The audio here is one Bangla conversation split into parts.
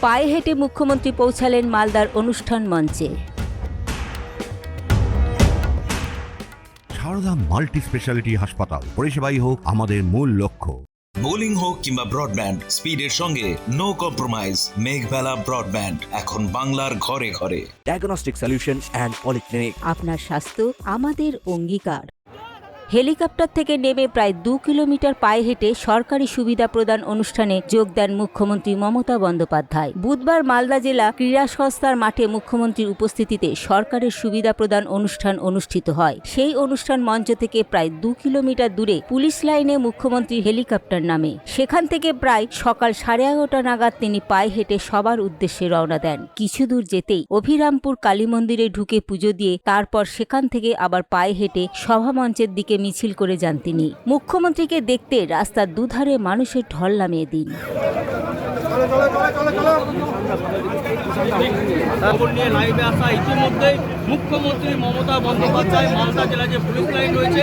পায়ে হেঁটে মুখ্যমন্ত্রী পৌঁছালেন মালদার অনুষ্ঠান মঞ্চে। সারদা মাল্টি স্পেশালিটি হাসপাতাল পরিষেবাই হোক আমাদের মূল লক্ষ্য। বোলিং হোক কিংবা ব্রডব্যান্ড স্পিডের সঙ্গে নো কম্প্রোমাইজ মেঘবেলা ব্রডব্যান্ড এখন বাংলার ঘরে ঘরে। ডায়াগনস্টিক সলিউশন and polyclinic আপনার স্বাস্থ্য আমাদের অঙ্গীকার। হেলিকপ্টার থেকে নেমে প্রায় দু কিলোমিটার পায়ে হেঁটে সরকারি সুবিধা প্রদান অনুষ্ঠানে যোগ দেন মুখ্যমন্ত্রী মমতা বন্দ্যোপাধ্যায়। বুধবার মালদা জেলা ক্রীড়া সংস্থার মাঠে মুখ্যমন্ত্রীর উপস্থিতিতে সরকারের সুবিধা প্রদান অনুষ্ঠান অনুষ্ঠিত হয়। সেই অনুষ্ঠান মঞ্চ থেকে প্রায় দু কিলোমিটার দূরে পুলিশ লাইনে মুখ্যমন্ত্রী হেলিকপ্টার নামে। সেখান থেকে প্রায় সকাল সাড়ে এগারোটা নাগাদ তিনি পায়ে হেঁটে সবার উদ্দেশ্যে রওনা দেন। কিছু দূর যেতেই অভিরামপুর কালী মন্দিরে ঢুকে পুজো দিয়ে তারপর সেখান থেকে আবার পায়ে হেঁটে সভামঞ্চের দিকে মিছিল করে যান তিনি। মুখ্যমন্ত্রীকে দেখতে রাস্তার দুধারে মানুষের ঢল নামিয়ে দিন খবর নিয়ে লাইভে আসা ইতিমধ্যেই মুখ্যমন্ত্রী মমতা বন্দ্যোপাধ্যায় মালদা জেলা যে পুলিশ লাইন রয়েছে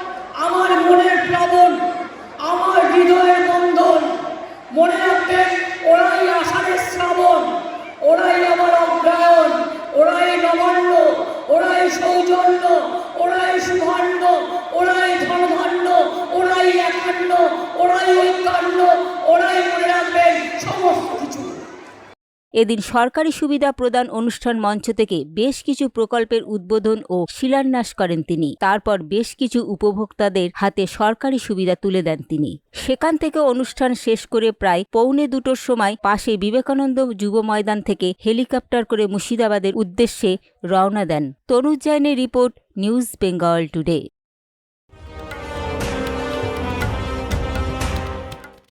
এদিন সরকারি সুবিধা প্রদান অনুষ্ঠান মঞ্চ থেকে বেশ কিছু প্রকল্পের উদ্বোধন ও শিলান্যাস করেন তিনি। তারপর বেশ কিছু উপভোক্তাদের হাতে সরকারি সুবিধা তুলে দেন তিনি। সেখান থেকে অনুষ্ঠান শেষ করে প্রায় পৌনে দুটোর সময় পাশে বিবেকানন্দ যুব ময়দান থেকে হেলিকপ্টার করে মুর্শিদাবাদের উদ্দেশ্যে রওনা দেন। তনুজ জৈনের রিপোর্ট, নিউজ বেঙ্গল টুডে।